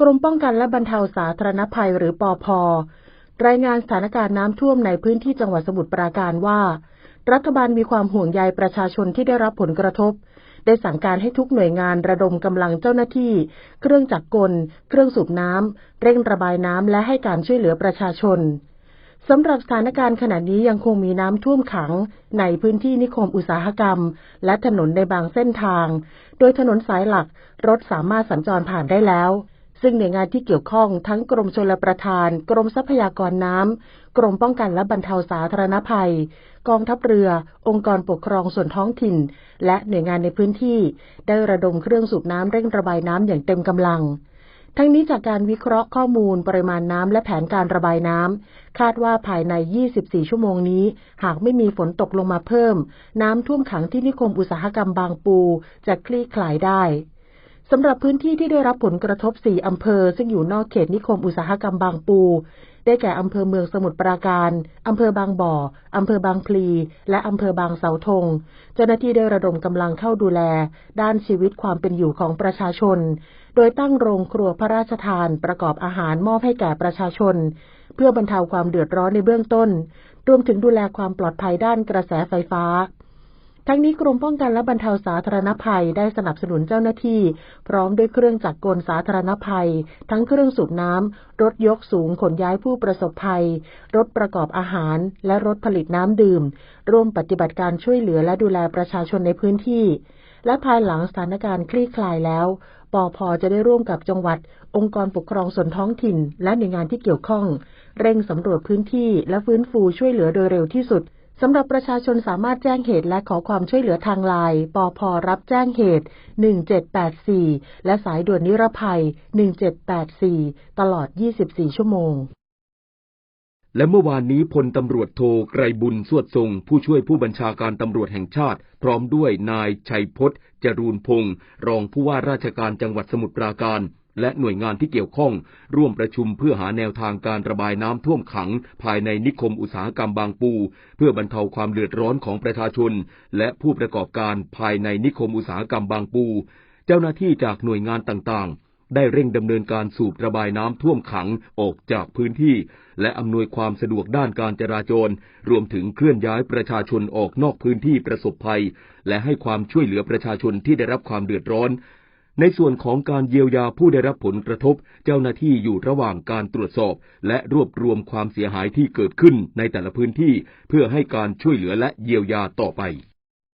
กรมป้องกันและบรรเทาสาธารณภัยหรือปอพรายงานสถานการณ์น้ำท่วมในพื้นที่จังหวัดสมุทรปราการว่า รัฐบาลมีความห่วงใยประชาชนที่ได้รับผลกระทบ ได้สั่งการให้ทุกหน่วยงานระดมกำลังเจ้าหน้าที่ เครื่องจักรกล เครื่องสูบน้ำเร่งระบายน้ำและให้การช่วยเหลือประชาชนสำหรับสถานการณ์ขณะนี้ยังคงมีน้ำท่วมขัง ในพื้นที่นิคมอุตสาหกรรม และถนนในบางเส้นทาง โดยถนนสายหลักรถสามารถสัญจรผ่านได้แล้ว ซึ่งหน่วยงานที่เกี่ยวข้องทั้งกรมชลประทาน กรมทรัพยากรน้ำ กรมป้องกันและบรรเทาสาธารณภัย กองทัพเรือ องค์กรปกครองส่วนท้องถิ่น และหน่วยงานในพื้นที่ ได้ระดมเครื่องสูบน้ำเร่งระบายน้ำอย่างเต็มกำลัง ทั้งนี้จากการวิเคราะห์ข้อมูลปริมาณน้ำและแผนการระบายน้ำ คาดว่าภายใน 24 ชั่วโมงนี้ หากไม่มีฝนตกลงมาเพิ่ม น้ำท่วมขังที่นิคมอุตสาหกรรมบางปู จะคลี่คลายได้ สำหรับพื้นที่ที่ได้รับผลกระทบ 4 อำเภอ ซึ่งอยู่นอกเขตนิคมอุตสาหกรรมบางปู ได้แก่อำเภอเมืองสมุทรปราการ อำเภอบางบ่อ อำเภอบางพลี และอำเภอบางเสาธง เจ้าหน้าที่ได้ระดมกำลังเข้าดูแล ด้านชีวิตความเป็นอยู่ของประชาชน โดยตั้งโรงครัวพระราชทาน ประกอบอาหารมอบให้แก่ประชาชน เพื่อบรรเทาความเดือดร้อนในเบื้องต้น รวมถึงดูแลความปลอดภัยด้านกระแสไฟฟ้า ทั้งนี้กรมป้องกันและบรรเทาสาธารณภัยได้สนับสนุนเจ้าหน้าที่ พร้อมด้วยเครื่องจักรกลสาธารณภัย ทั้งเครื่องสูบน้ำรถยกสูงขนย้ายผู้ประสบภัย รถประกอบอาหาร และรถผลิตน้ำดื่ม ร่วมปฏิบัติการช่วยเหลือและดูแลประชาชนในพื้นที่ และภายหลังสถานการณ์คลี่คลายแล้วปอพจะได้ร่วมกับจังหวัด องค์กรปกครองส่วนท้องถิ่น และหน่วยงานที่เกี่ยวข้อง เร่งสำรวจพื้นที่และฟื้นฟูช่วยเหลือโดยเร็วที่สุด สำหรับประชาชนสามารถแจ้งเหตุและขอความช่วยเหลือทางไลน์ปอพรับแจ้งเหตุ 1784 และสายด่วนนิรภัย 1784 ตลอด 24 ชั่วโมง และเมื่อวานนี้พลตำรวจโทไกรบุญสวดทรง ผู้ช่วยผู้บัญชาการตำรวจแห่งชาติ พร้อมด้วยนายชัยพจน์ จรูนพงศ์รองผู้ว่าราชการจังหวัดสมุทรปราการ และหน่วยงานที่เกี่ยวข้อง ร่วมประชุมเพื่อหาแนวทางการระบายน้ำท่วมขัง ภายในนิคมอุตสาหกรรมบางปู เพื่อบรรเทาความเดือดร้อนของประชาชน และผู้ประกอบการภายในนิคมอุตสาหกรรมบางปู เจ้าหน้าที่จากหน่วยงานต่างๆได้เร่งดำเนินการสูบระบายน้ำท่วมขังออกจากพื้นที่ และอำนวยความสะดวกด้านการจราจร รวมถึงเคลื่อนย้ายประชาชนออกนอกพื้นที่ประสบภัย และให้ความช่วยเหลือประชาชนที่ได้รับความเดือดร้อน ในส่วนของการเยียวยาผู้ได้รับผลกระทบ เจ้าหน้าที่อยู่ระหว่างการตรวจสอบ และรวบรวมความเสียหายที่เกิดขึ้นในแต่ละพื้นที่ เพื่อให้การช่วยเหลือและเยียวยาต่อไป